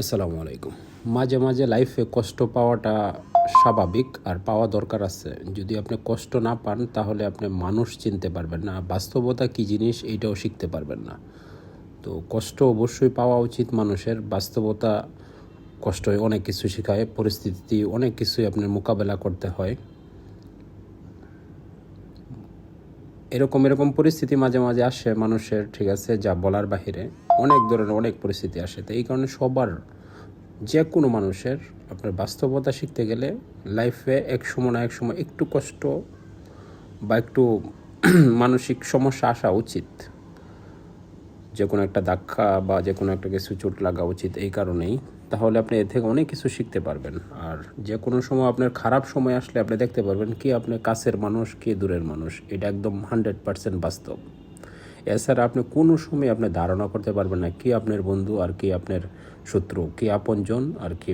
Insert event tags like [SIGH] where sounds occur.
আসসালামু আলাইকুম। মাঝে মাঝে লাইফে কষ্ট পাওয়াটা স্বাভাবিক আর পাওয়া দরকার আছে। যদি আপনি কষ্ট না পান, তাহলে আপনি মানুষ চিনতে পারবেন না, বাস্তবতা কী জিনিস এইটাও শিখতে পারবেন না। তো কষ্ট অবশ্যই পাওয়া উচিত মানুষের, বাস্তবতা কষ্ট অনেক কিছু শেখায়, পরিস্থিতি অনেক কিছুই আপনার মোকাবেলা করতে হয়। এরকম এরকম পরিস্থিতি মাঝে মাঝে আসে মানুষের, ঠিক আছে, যা বলার বাহিরে। অনেক ধরনের, অনেক পরিস্থিতি আসে। তো এই কারণে সবার, যে কোনো মানুষের আপনার বাস্তবতা শিখতে গেলে লাইফে এক সময় না এক সময় একটু কষ্ট বা একটু [CLEARS THROAT] মানসিক সমস্যা আসা উচিত। যে কোনো একটা দাক্ষা বা যে কোনো একটা কিছু চোট লাগা উচিত এই কারণেই, তাহলে আপনি এর থেকে অনেক কিছু শিখতে পারবেন। আর যে কোনো সময় আপনার খারাপ সময় আসলে আপনি দেখতে পারবেন কি আপনার কাছের মানুষ, কে দূরের মানুষ। এটা একদম হান্ড্রেড পার্সেন্ট বাস্তব। এছাড়া আপনি কোনো সময় আপনি ধারণা করতে পারবেন না কে আপনার বন্ধু আর কে আপনার শত্রু, কে আপনজন আর কি